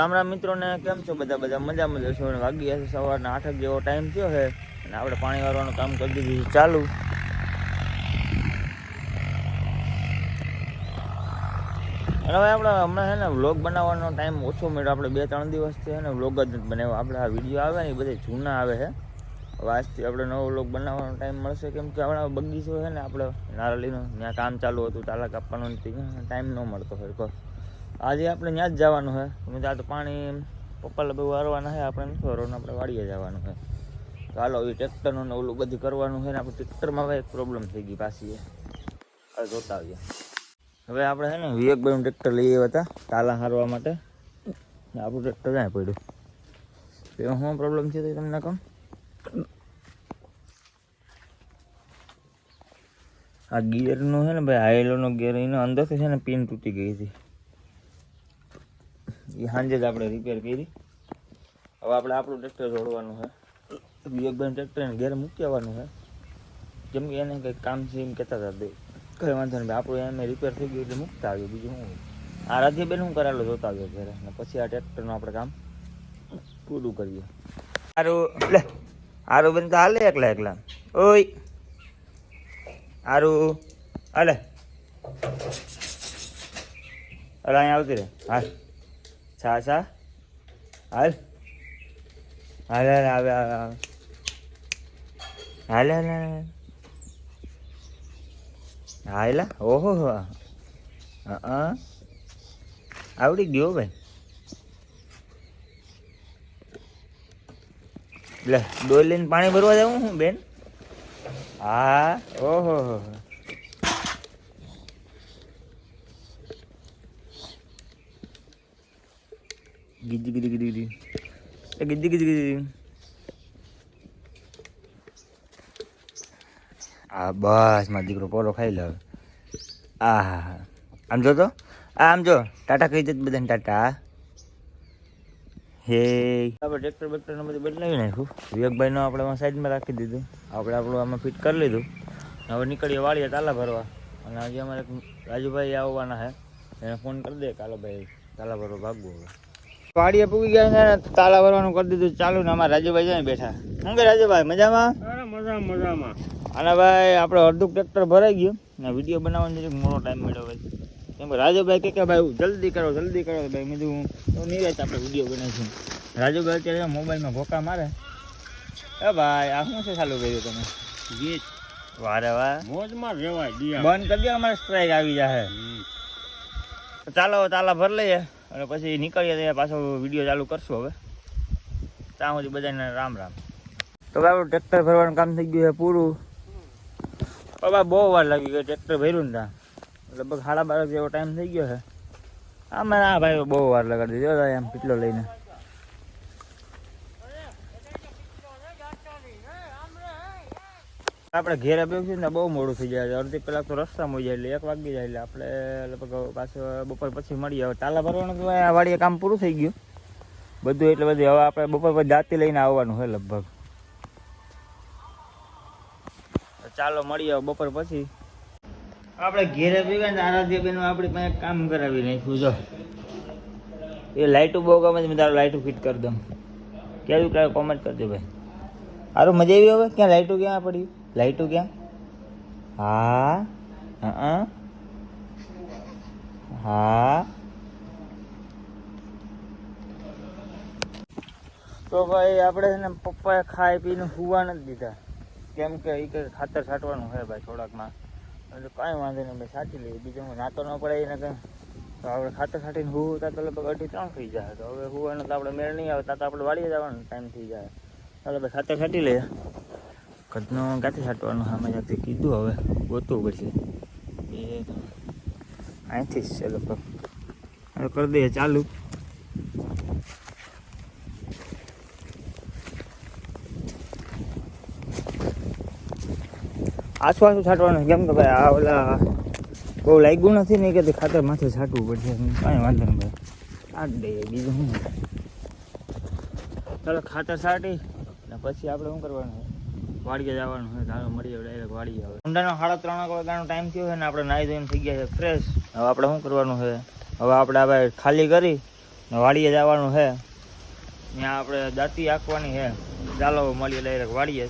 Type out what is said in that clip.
રામ રામ મિત્રોને કેમ છો? બધા બધા મજા મજા છો અને વાગી ગયા છે? સવારના આઠક જેવો ટાઈમ થયો છે. અને આપણે પાણી વાળવાનું કામ કરી દીધું છે ચાલુ. હવે આપણે હમણાં છે ને વ્લોગ બનાવવાનો ટાઈમ ઓછો મળ્યો. આપણે બે ત્રણ દિવસથી છે ને વ્લોગ જ નથી બનાવ્યો. આપણે આ વીડિયો આવે ને એ બધા જૂના આવે છે. આજથી આપણે નવો વ્લોગ બનાવવાનો ટાઈમ મળશે. કેમ કે આપણા બગીચો છે ને આપણે નારળીનો ત્યાં કામ ચાલુ હતું. તાલા કાપવાનું ટાઈમ ન મળતો કોઈ આજે આપણે ત્યાં જ જવાનું છે તમે ત્યાં તો પાણી પપ્પા બહુ વારવાના છે આપણે નથી આપણે વાડીએ જવાનું છે તો હાલો એ ટ્રેક્ટરનું ને ઓલું બધું કરવાનું છે ને આપણે ટ્રેક્ટરમાં એક પ્રોબ્લેમ થઈ ગઈ પાછી હવે જોતા આવીએ. હવે આપણે છે ને વિવેકભાઈનું ટ્રેક્ટર લઈ આવ્યા હતા, તાલા હારવા માટે. આપણું ટ્રેક્ટર ક્યાં પડ્યું? એમાં શું પ્રોબ્લેમ છે તો તમને કહું? આ ગિયરનો છે ને ભાઈ હાયલોનો ગિયર એનો અંદરથી છે ને પિન તૂટી ગઈ હતી. એ સાંજે જ આપણે રિપેર કરી. હવે આપણે આપણું ટ્રેક્ટર જોડવાનું છે. વિવેકભાઈ ટ્રેક્ટરને ઘેર મૂકી આવવાનું છે. કેમ કે એને કંઈક કામ છે એમ કહેતા હતા બે. કંઈ વાંધો નહીં, આપણું એમ રિપેર થઈ ગયું એટલે મૂકતા આવ્યું. બીજું શું. આ રાધ્યબેન હું કરાયેલો જોતા આવ્યો ઘરે? અને પછી આ ટ્રેક્ટરનું આપણે કામ પૂરું કરીએ. સારું લે. સારું બેન તો હાલે એકલા એકલા. ઓય. સારું હાલે. અરે અહીંયા આવતી રે હાલ. છા હાલ? હાલ હાલ આવે આવે આવે હાલ હાલ હાલ હાયલા? ઓહો, હો. આવડી ગયો ભાઈ. લે, ડોલ લઈને પાણી ભરવા જવું હું, બેન? હા. ઓહો હો. ગીજી ગીજી ગીજી ગીજી એ ગીજી ગીજી ગીજી આ બસ મારો દીકરો પોલો ખાઈ લે. આ હા આમ જો તો? આમ જો. ટાટા કહી દે બધાને ટાટા. હે. આપણે ટ્રેક્ટર બેક્ટરને બધું બદલાવી નાખ્યું. વિવેકભાઈનો આપણે સાઈડમાં રાખી દીધું. આપણે આપણું આમાં ફિટ કરી લીધું. હવે નીકળીએ વાળીએ તાલા ભરવા. અને હજી અમારે રાજુભાઈ આવવાના છે. એને ફોન કરી દે કાલો ભાઈ તાલા ભરવા ભાગવું હવે. વાડીએ પૂગી ગયા છે ને તાલા ભરવાનું કરી દીધું. ચાલુ ને અમારા રાજુભાઈ જાય બેઠા. શું કે રાજુભાઈ મજામાં? મજામાં મજામાં. અને ભાઈ આપણે અડધું ટ્રેક્ટર ભરાઈ ગયું ને વીડિયો બનાવવાનો જરીક મોટો ટાઈમ મળ્યો ભાઈ કેમ કે રાજુભાઈ કે કે ભાઈ જલ્દી કરો જલ્દી કરો. ભાઈ મેં કીધું તો રહેતા આપણે વીડિયો બનાવીશું રાજુભાઈ અત્યારે મોબાઈલમાં ભોકા મારે. એ ભાઈ આ શું છે ચાલુ કર્યું તમે? ગીત. વારે વાર. મોજમાં રહેવાય બંધ કરી દો અમારે સ્ટ્રાઇક આવી જાય. ચાલો તાલા ભર લઈએ. અને પછી નીકળીએ તો પાછો વીડિયો ચાલુ કરશું હવે. ત્યાં સુધી બધાને રામ રામ. તો આપણું ટ્રેક્ટર ભરવાનું કામ થઈ ગયું છે પૂરું. બાબા બહુ વાર લાગી ગઈ ટ્રેક્ટર ભર્યું ને ત્યાં. લગભગ સાડા બાર જેવો ટાઈમ થઈ ગયો છે. આમાં આ ભાઈ બહુ વાર લગાડી દીધો એમ કેટલો લઈને. આપણે ઘેરે બેસીએ ને બહુ મોડું થઈ જાય અડધી કલાક તો રસ્તામાં મળી જાય એટલે એક વાગી જાય એટલે આપણે લગભગ પાછું બપોર પછી મળીએ. હવે તાલા ભરવાનું તો આ વાડીએ કામ પૂરું થઈ ગયું. બધું એટલે બધું. હવે આપણે બપોર પછી દાંતી લઈને આવવાનું હોય લગભગ. ચાલો મળીએ બપોર પછી. આપણે ઘેરે ભેગા ને આરાધ્ય બેન આપણે પાસે કામ કરાવી નાખ્યું જો એ લાઇટો બહુ ગમે છે તારું લાઇટો ફિટ કરી દઉં. કેવું કાંઈ કોમેન્ટ કરજો ભાઈ. સારું મજા આવી હવે? ક્યાં લાઇટો ક્યાં પડી? લાઇટો ક્યાં હા હા હા તો ભાઈ આપણે છે ને પપ્પાએ ખાઈ પીને હુવા નથી દીધા. કેમ કે એ કંઈ ખાતર છાંટવાનું છે ભાઈ થોડાકમાં. એટલે કાંઈ વાંધો નહીં ભાઈ છાંટી લઈએ બીજું હું નાતો ન પડે એને કંઈ. તો આપણે ખાતર છાંટીને હું તો લગભગ અઢી ત્રણ થઈ જાય. તો હવે હુવાનો તો આપણે મેળ નહીં આવે તો આપણે વાળીએ જવાનો, ટાઈમ થઈ જાય. ચાલો ભાઈ, ખાતર છાંટી લઈએ. કદનું ક્યાંથી છાંટવાનું સામે જાતે કીધું હવે, ગોતવું પડશે. એ અહીંથી જ છે લગભગ. હવે કરી દઈએ ચાલુ. આછું આછું છાંટવાનું કેમ કે ભાઈ, આ ઓલા બહુ લાગ્યું નથી ને કે ખાતર માથે છાંટવું પડશે. કાંઈ વાંધો નહીં ભાઈ. છાંટ દઈએ બીજું શું? ચાલો, ખાતર છાંટી ને પછી આપણે શું કરવાનું? વાડીએ જવાનું હોય ચાલો મળીએ ડાયરેક્ટ વાડીએ આવે ઊંડાનો સાડા ત્રણ વાગ્યાનો ટાઈમ થયો છે ને આપણે નાહી ધોઈને થઈ ગયા છે ફ્રેશ હવે આપણે શું કરવાનું છે? હવે આપણે હવે ખાલી કરી વાડીએ જવાનું છે. ત્યાં આપણે દાંતી આંકવાની છે. ચાલો મળીએ ડાયરેક્ટ વાડીએ.